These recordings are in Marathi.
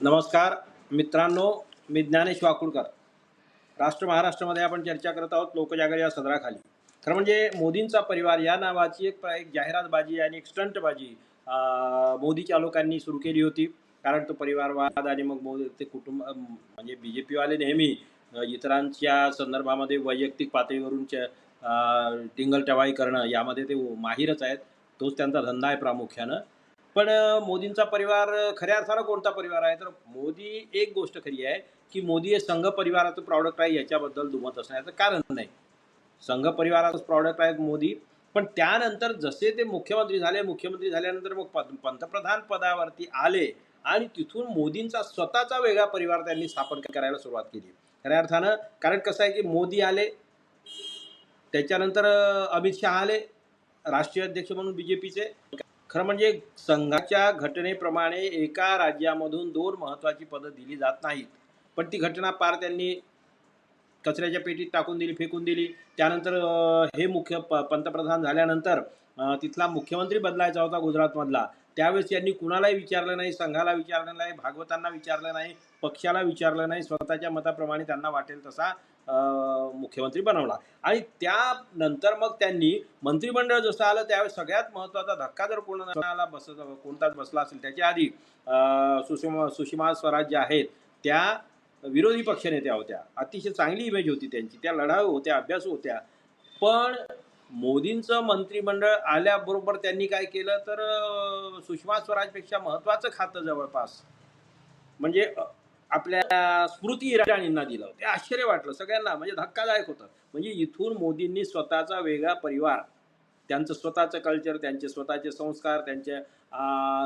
नमस्कार मित्रांनो मी ज्ञानेश वाकुळकर राष्ट्र महाराष्ट्रामध्ये आपण चर्चा करत आहोत लोकजागर या सदराखाली. खरं म्हणजे मोदींचा परिवार या नावाची एक एक जाहिरातबाजी आणि एक स्टंटबाजी मोदीच्या लोकांनी सुरू केली होती. कारण तो परिवारवाद आणि मग मोदी ते कुटुंब म्हणजे बी जे पीवाले नेहमी इतरांच्या संदर्भामध्ये वैयक्तिक पातळीवरून च- अं, करणं यामध्ये ते माहीरच आहेत. तोच त्यांचा धंदा आहे प्रामुख्यानं. पण मोदींचा परिवार खऱ्या अर्थानं कोणता परिवार आहे? तर मोदी एक गोष्ट खरी आहे की मोदी हे संघ परिवाराचं प्रॉडक्ट आहे याच्याबद्दल दुमत असण्याचं कारण नाही. संघ परिवाराचं प्रॉडक्ट आहे मोदी. पण त्यानंतर जसे ते मुख्यमंत्री झाले मुख्यमंत्री झाल्यानंतर मग पंतप्रधान पदावरती आले आणि तिथून मोदींचा स्वतःचा वेगळा परिवार त्यांनी स्थापन करायला सुरुवात केली. खऱ्या अर्थानं कारण कसं आहे की मोदी आले त्याच्यानंतर अमित शहा आले राष्ट्रीय अध्यक्ष म्हणून बी जे पीचे खरं म्हणजे संघाच्या घटनेप्रमाणे एका राज्यामधून दोन महत्त्वाची पदं दिली जात नाहीत. पण ती घटना पार त्यांनी कचऱ्याच्या पेटीत टाकून दिली फेकून दिली. त्यानंतर हे मुख्य प पंतप्रधान झाल्यानंतर तिथला मुख्यमंत्री बदलायचा होता गुजरातमधला. त्यावेळेस यांनी कुणालाही विचारलं नाही संघाला विचारलं नाही भागवतांना विचारलं नाही पक्षाला विचारलं नाही स्वतःच्या मताप्रमाणे त्यांना वाटेल तसा मुख्यमंत्री बनवला. आणि त्यानंतर मग त्यांनी मंत्रिमंडळ जसं आलं त्यावेळेस सगळ्यात महत्त्वाचा धक्का जर कोणाला बस कोणताच बसला असेल त्याच्या आधी सुषमा सुषमा स्वराज ज्या आहेत त्या विरोधी पक्षनेत्या होत्या. अतिशय चांगली इमेज होती त्यांची. त्या लढाऊ होत्या अभ्यासू होत्या. पण मोदींचं मंत्रिमंडळ आल्याबरोबर त्यांनी काय केलं तर सुषमा स्वराजपेक्षा महत्त्वाचं खातं जवळपास. म्हणजे आपल्या स्मृती इराणींना दिलं ते आश्चर्य वाटलं. सगळ्यांना म्हणजे धक्कादायक होतं. म्हणजे इथून मोदींनी स्वतःचा वेगळा परिवार त्यांचं स्वतःचं कल्चर त्यांचे स्वतःचे संस्कार त्यांच्या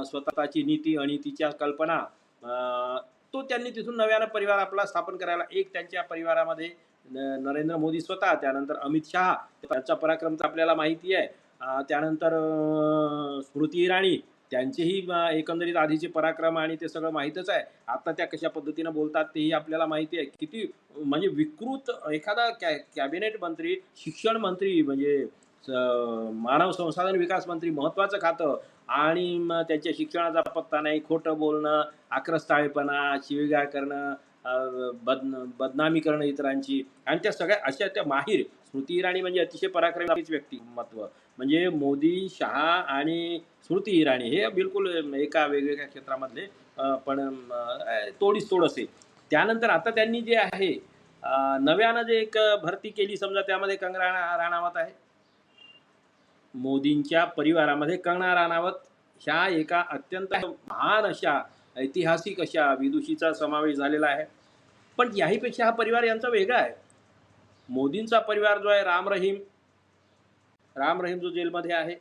स्वतःची नीती अनितीच्या कल्पना तो त्यांनी तिथून नव्यानं परिवार आपला स्थापन करायला एक त्यांच्या परिवारामध्ये नरेंद्र मोदी स्वतः त्यानंतर अमित शहा त्यांचा पराक्रम तर आपल्याला माहिती आहे. त्यानंतर स्मृती इराणी त्यांचेही एकंदरीत आधीचे पराक्रम आणि ते सगळं माहीतच आहे. आता त्या कशा पद्धतीनं बोलतात तेही आपल्याला माहिती आहे. किती म्हणजे विकृत एखादा कॅ कॅबिनेट मंत्री शिक्षण मंत्री म्हणजे स- मानव संसाधन विकास मंत्री महत्त्वाचं खातं आणि मग त्याच्या शिक्षणाचा पत्ता नाही खोटं बोलणं आक्रस्ताळेपणा शिवीगाळ करणं बद बदनामी करणं इतरांची आणि त्या सगळ्या अशा त्या माहीर स्मृती इराणी म्हणजे अतिशय पराक्रमी व्यक्तिमत्व. म्हणजे मोदी शहा आणि स्मृती इराणी हे बिलकुल एका वेगवेगळ्या क्षेत्रामधले पण तोडीस तोड असे. त्यानंतर आता त्यांनी जे आहे नव्यानं जे एक भरती केली समजा त्यामध्ये कंगना राणावत आहे. मोदींच्या परिवारामध्ये कंगना राणावत ह्या एका अत्यंत महान अशा ऐतिहासिक अशा विदुषीचा समावेश झालेला आहे. पण याहीपेक्षा हा परिवार यांचा वेगळा आहे. मोदींचा परिवार जो आहे राम रहीम. राम रहीम जो जेलमध्ये आहे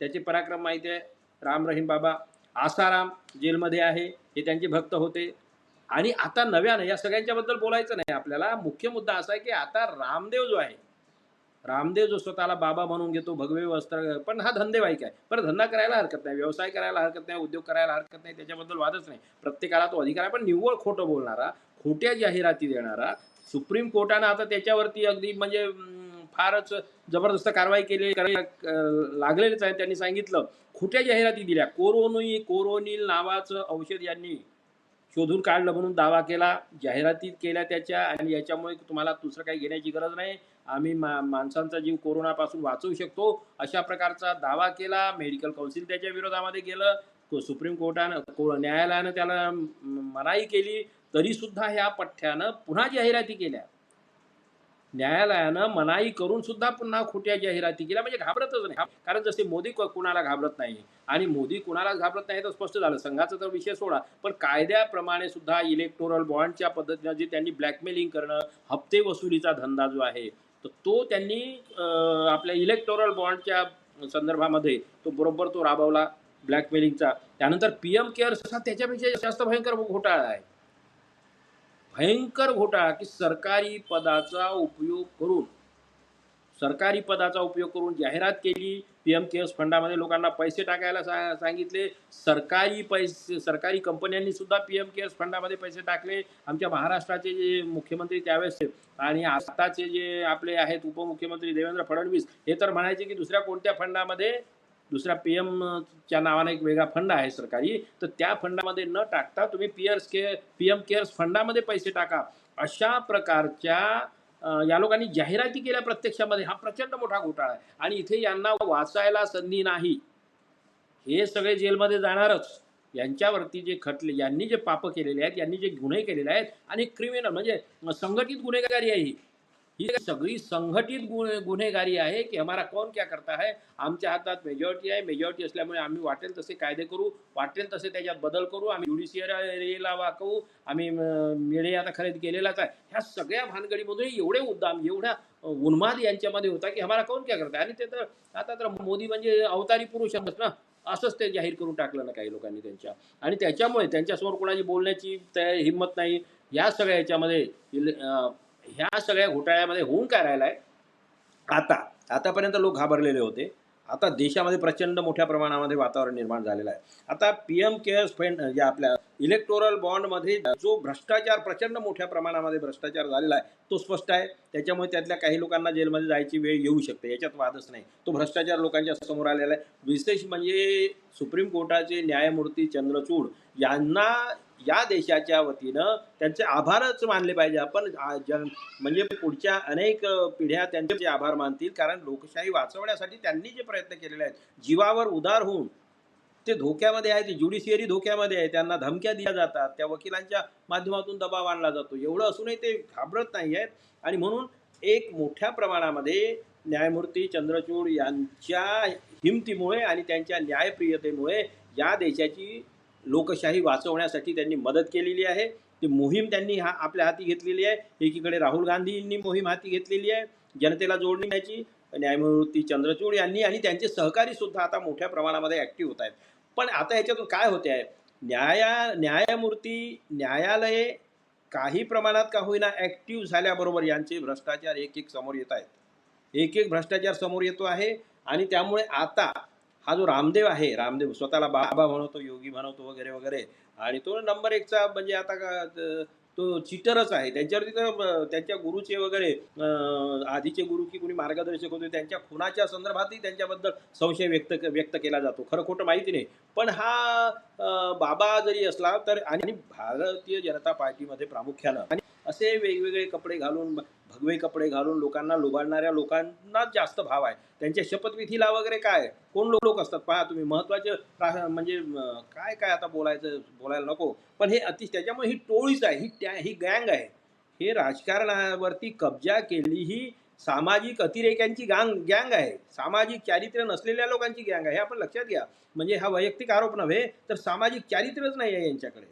त्याचे पराक्रम माहिती आहे. राम रहीम बाबा आसाराम जेलमध्ये आहे हे त्यांचे भक्त होते. आणि आता नव्यानं या सगळ्यांच्याबद्दल बोलायचं नाही. आपल्याला मुख्य मुद्दा असा आहे की आता रामदेव जो आहे रामदेव जो स्वतःला बाबा म्हणून घेतो भगवे वस्त्र पण हा धंदेवाईक आहे. पण धंदा करायला हरकत नाही व्यवसाय करायला हरकत नाही उद्योग करायला हरकत नाही त्याच्याबद्दल वादच नाही. प्रत्येकाला तो अधिकार आहे पण निव्वळ खोटं बोलणारा खोट्या जाहिराती देणारा. सुप्रीम कोर्टानं आता त्याच्यावरती अगदी म्हणजे फारच जबरदस्त कारवाई केली करायला अं, लागलेलीच आहे त्यांनी सांगितलं. खोट्या जाहिराती दिल्या. कोरोनी कोरोनिल नावाचं औषध यांनी शोधून काढलं म्हणून दावा केला जाहिराती केल्या त्याच्या आणि याच्यामुळे तुम्हाला दुसरं काही घेण्याची गरज नाही. आम्ही मा माणसांचा जीव कोरोनापासून वाचवू शकतो. अशा प्रकारचा दावा केला. मेडिकल काउन्सिल त्याच्या विरोधामध्ये गेलं. सुप्रीम कोर्टानं न्यायालयानं त्याला मनाई केली. तरीसुद्धा ह्या पठ्ठ्यानं पुन्हा जाहिराती केल्या. न्यायालयानं मनाई करून सुद्धा पुन्हा खोट्या जाहिराती केल्या. म्हणजे घाबरतच नाही. कारण जसे मोदी कुणाला घाबरत नाही आणि मोदी कुणाला घाबरत नाही तर स्पष्ट झालं. संघाचा तर विषय सोडा. पण कायद्याप्रमाणे सुद्धा इलेक्टोरल बॉन्डच्या पद्धतीनं जे त्यांनी ब्लॅकमेलिंग करणं हप्ते वसुलीचा धंदा जो आहे तर तो त्यांनी आपल्या इलेक्टोरल बॉन्डच्या संदर्भामध्ये तो बरोबर तो राबवला ब्लॅकमेलिंगचा त्यानंतर पी एम केअर त्याच्यापेक्षा जास्त भयंकर घोटाळा आहे. भयंकर घोटाळा की सरकारी पदाचा उपयोग करून सरकारी पदाचा उपयोग करून जाहिरात केली पी एम केअर्स फंडामध्ये लोकांना पैसे टाकायला सा सांगितले सरकारी पैसे सरकारी कंपन्यांनी सुद्धा पी एम केअर्स फंडामध्ये पैसे टाकले. आमच्या महाराष्ट्राचे जे मुख्यमंत्री त्यावेळेस आणि आताचे जे आपले आहेत उपमुख्यमंत्री देवेंद्र फडणवीस हे तर म्हणायचे की दुसऱ्या कोणत्या फंडामध्ये दुसऱ्या पी च्या नावाने एक वेगळा फंड आहे सरकारी. तर त्या फंडामध्ये न टाकता तुम्ही पीएर्स के पी एम केअर्स फंडामध्ये पैसे टाका. अशा प्रकारच्या या लोकांनी जाहिराती केल्या प्रत्यक्षामध्ये. हा प्रचंड मोठा घोटाळा आहे. आणि इथे यांना वाचायला संधी नाही. हे सगळे जेलमध्ये जाणारच. यांच्यावरती जे खटले यांनी जे पापं केलेले आहेत यांनी जे गुन्हे केलेले आहेत आणि क्रिमिनल म्हणजे संघटित गुन्हेगारी आहे ही. ही सगळी संघटित गुन्हे गुन्हेगारी आहे की हमारा कोण क्या करता है? आमच्या हातात मेजॉरिटी आहे. मेजॉरिटी असल्यामुळे आम्ही वाटेल तसे कायदे करू वाटेल तसे त्याच्यात बदल करू आम्ही ज्युडिशियरीला वाकवू आम्ही मिळे आता खरेदी केलेलाच आहे. ह्या सगळ्या भानगडीमधून एवढे उद्दाम एवढ्या उन्माद यांच्यामध्ये होता की हमारा कोण क्या करता आणि ते तर आता तर मोदी म्हणजे अवतारी पुरुष ना? असंच ते जाहीर करून टाकलं ना काही लोकांनी त्यांच्या. आणि त्याच्यामुळे त्यांच्यासमोर कोणाची बोलण्याची तयारी हिंमत नाही. या सगळ्या याच्यामध्ये ह्या सगळ्या घोटाळ्यामध्ये होऊन काय राहिलाय? आहे आता आतापर्यंत लोक घाबरलेले होते. आता देशामध्ये प्रचंड मोठ्या प्रमाणामध्ये वातावरण निर्माण झालेलं आहे. आता पी एम केअर्स फंड जे आपल्या इलेक्टोरल बॉन्डमध्ये जो भ्रष्टाचार प्रचंड मोठ्या प्रमाणामध्ये भ्रष्टाचार झालेला आहे तो स्पष्ट आहे. त्याच्यामुळे त्यातल्या काही लोकांना जेलमध्ये जायची वेळ येऊ शकते. याच्यात वादच नाही. तो भ्रष्टाचार लोकांच्या समोर आलेला आहे. विशेष म्हणजे सुप्रीम कोर्टाचे न्यायमूर्ती चंद्रचूड यांना या देशाच्या वतीनं त्यांचे आभारच मानले पाहिजे. आपण जन म्हणजे पुढच्या अनेक पिढ्या त्यांचे आभार मानतील कारण लोकशाही वाचवण्यासाठी त्यांनी जे प्रयत्न केलेले आहेत जीवावर उदार होऊन ते धोक्यामध्ये आहे ते ज्युडिशियरी धोक्यामध्ये आहे त्यांना धमक्या दिल्या जातात त्या वकिलांच्या माध्यमातून दबाव आणला जातो. एवढं असूनही ते घाबरत नाही आहेत. आणि म्हणून एक मोठ्या प्रमाणामध्ये न्यायमूर्ती चंद्रचूड यांच्या हिमतीमुळे आणि त्यांच्या न्यायप्रियतेमुळे या देशाची लोकशाही वाचवण्यासाठी त्यांनी मदत केलेली आहे. ती मोहीम त्यांनी हा आपल्या हाती घेतलेली आहे. एकीकडे राहुल गांधींनी मोहीम हाती घेतलेली आहे. जनतेला जोडण्याची न्यायमूर्ती चंद्रचूड यांनी आणि त्यांचे सहकारी सुद्धा आता मोठ्या प्रमाणामध्ये ॲक्टिव्ह होत आहेत. पण आता याच्यातून काय होते आहे? न्याया न्यायमूर्ती न्यायालये काही प्रमाणात का होईना ॲक्टिव्ह झाल्याबरोबर यांचे भ्रष्टाचार एक एक समोर येत आहेत. एक एक भ्रष्टाचार समोर येतो आहे. आणि त्यामुळे आता हा जो रामदेव आहे रामदेव स्वतःला बाबा म्हणतो योगी म्हणतो वगैरे वगैरे. आणि तो नंबर एकचा म्हणजे आता का तो चिटरच आहे. त्यांच्यावरती तर त्यांच्या गुरुचे वगैरे आधीचे गुरु की कुणी मार्गदर्शक होते त्यांच्या खुनाच्या संदर्भातही त्यांच्याबद्दल संशय व्यक्त व्यक्त केला जातो. खरं खोटं माहिती नाही. पण हा बाबा जरी असला तर आणि भारतीय जनता पार्टीमध्ये प्रामुख्यानं आणि असे वेगवेगळे कपडे घालून भगवे कपडे घालून लोकांना लुबाडणाऱ्या लोकांनाच जास्त भाव आहे. त्यांच्या शपथविधीला वगैरे काय? कोण लोक लोक असतात? पहा तुम्ही महत्त्वाचे म्हणजे काय काय आता बोलायचं बोलायला नको. पण हे अतिश त्याच्यामुळे ही टोळीच आहे ही त्या ही गँग आहे. हे राजकारणावरती कब्जा केली ही सामाजिक अतिरेक्यांची गांग गँग आहे. सामाजिक चारित्र्य नसलेल्या लोकांची गँग आहे. हे आपण लक्षात घ्या. म्हणजे हा वैयक्तिक आरोप नव्हे तर सामाजिक चारित्र्यच नाही आहे यांच्याकडे.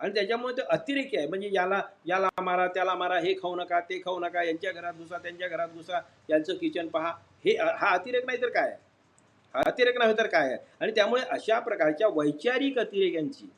आणि त्याच्यामुळे ते अतिरेकी आहे. म्हणजे याला याला मारा त्याला मारा हे खाऊ नका ते खाऊ नका यांच्या घरात घुसा त्यांच्या घरात घुसा यांचं किचन पहा. हे हा अतिरेक नाही तर काय आहे? हा अतिरेक नाही तर काय आहे? आणि त्यामुळे अशा प्रकारच्या वैचारिक अतिरेक्यांची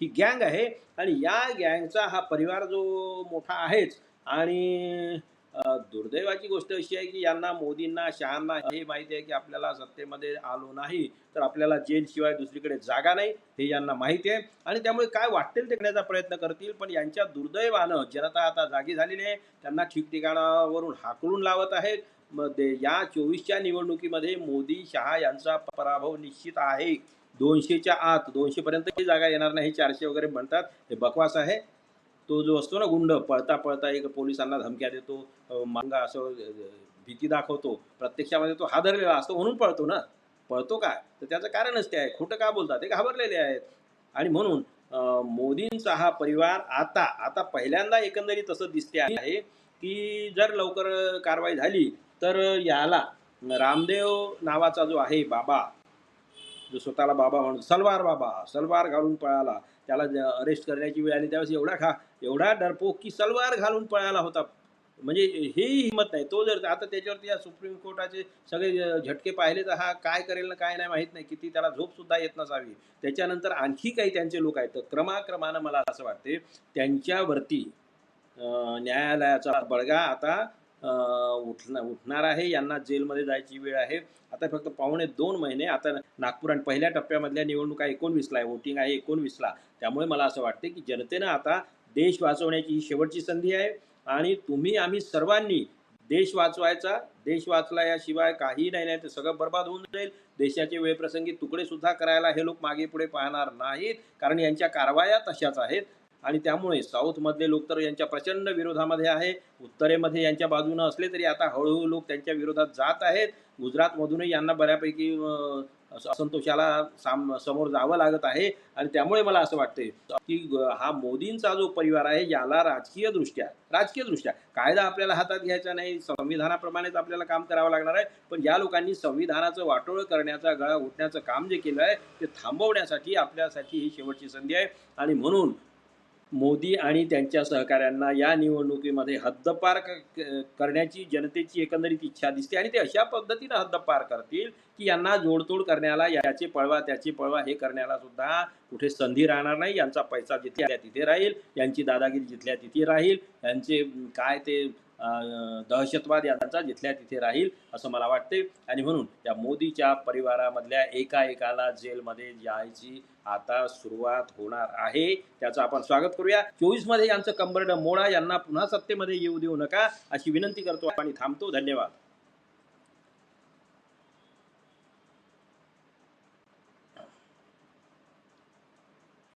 ही गँग आहे. आणि या गँगचा हा परिवार जो मोठा आहेच आणि दुर्दैवाची गोष्ट अशी आहे की यांना मोदींना शहांना हे माहिती आहे की आपल्याला सत्तेमध्ये आलो नाही तर आपल्याला जेलशिवाय दुसरीकडे जागा नाही हे यांना माहिती आहे. आणि त्यामुळे काय वाटेल ते करण्याचा प्रयत्न करतील पण यांच्या दुर्दैवानं जनता आता जागी झालेली आहे. त्यांना ठिकठिकाणावरून हाकलून लावत आहेत. मग या चोवीसच्या निवडणुकीमध्ये मोदी शहा यांचा पराभव निश्चित आहे. दोनशेच्या आत दोनशे पर्यंत जागा येणार नाही चारशे वगैरे म्हणतात. हे बकवास आहे. तो जो असतो ना गुंड पळता पळता एक पोलिसांना धमक्या देतो मांगा असं भीती दाखवतो प्रत्यक्षामध्ये तो हादरलेला असतो म्हणून पळतो ना. पळतो काय तर त्याचं कारणच ते आहे. खोटं का बोलतात? ते घाबरलेले आहेत. आणि म्हणून मोदींचा हा परिवार आता आता पहिल्यांदा एकंदरीत तसं दिसते आहे की जर लवकर कारवाई झाली तर याला रामदेव नावाचा जो आहे बाबा जो स्वतःला बाबा म्हणून सलवार बाबा सलवार घालून पळाला. त्याला अरेस्ट करण्याची वेळ आली त्यावेळेस एवढा खा एवढा डरपोक की सलवार घालून पळाला होता. म्हणजे हेही हिंमत नाही. तो जर आता त्याच्यावरती या सुप्रीम कोर्टाचे सगळे झटके पाहिले तर हा काय करेल ना काय नाही माहीत नाही. किती त्याला झोपसुद्धा येत नसावी. त्याच्यानंतर आणखी काही त्यांचे लोक आहेत. तर क्रमाक्रमानं मला असं वाटते त्यांच्यावरती न्यायालयाचा बळगा आता उठणार उठणार आहे. यांना जेलमध्ये जायची वेळ आहे. आता फक्त पावणे दोन महिने. आता नागपूर आणि पहिल्या टप्प्यामधल्या निवडणुका एकोणवीसला आहे. वोटिंग आहे एकोणवीसला. त्यामुळे मला असं वाटते की जनतेनं आता देश वाचवण्याची ही शेवटची संधी आहे. आणि तुम्ही आम्ही सर्वांनी देश वाचवायचा देश वाचला याशिवाय काही नाही नाही ते सगळं बर्बाद होऊन जाईल. देशाचे वेळप्रसंगी तुकडे सुद्धा करायला हे लोक मागे पुढे पाहणार नाहीत. कारण यांच्या कारवाया तशाच आहेत. आणि त्यामुळे साऊथमधले लोक तर यांच्या प्रचंड विरोधामध्ये आहे. उत्तरेमध्ये यांच्या बाजूनं असले तरी आता हळूहळू लोक त्यांच्या विरोधात जात आहेत. गुजरातमधूनही यांना बऱ्यापैकी असंतोषाला साम समोर जावं लागत आहे. आणि त्यामुळे मला असं वाटते की हा मोदींचा जो परिवार आहे याला राजकीय दृष्ट्या राजकीय दृष्ट्या कायदा आपल्याला हातात घ्यायचा नाही. संविधानाप्रमाणेच आपल्याला काम करावं लागणार आहे. पण या लोकांनी संविधानाचं वाटोळ करण्याचा गळा घुटण्याचं काम जे केलं आहे ते थांबवण्यासाठी आपल्यासाठी ही शेवटची संधी आहे. आणि म्हणून मोदी आणि त्यांच्या सहकाऱ्यांना या निवडणुकीमध्ये हद्दपार करण्याची जनतेची एकंदरीत इच्छा दिसते आणि ते अशा पद्धतीनं हद्दपार करतील की यांना जोडतोड करण्याला याचे पळवा त्याचे पळवा हे करण्याला सुद्धा कुठे संधी राहणार नाही. यांचा पैसा जिथे तिथे राहील. यांची दादागिरी जिथल्या तिथे राहील. यांचे काय ते दहशतवाद यांचा जिथल्या तिथे राहील असं मला वाटते आणि म्हणून त्या मोदीच्या परिवारामधल्या एका एकाला जेलमध्ये जायची आता सुरुवात होणार आहे. त्याचं आपण स्वागत करूया. चोवीसमध्ये यांचं कंबरडं मोडा. यांना पुन्हा सत्तेमध्ये येऊ देऊ नका अशी विनंती करतो आणि थांबतो. धन्यवाद.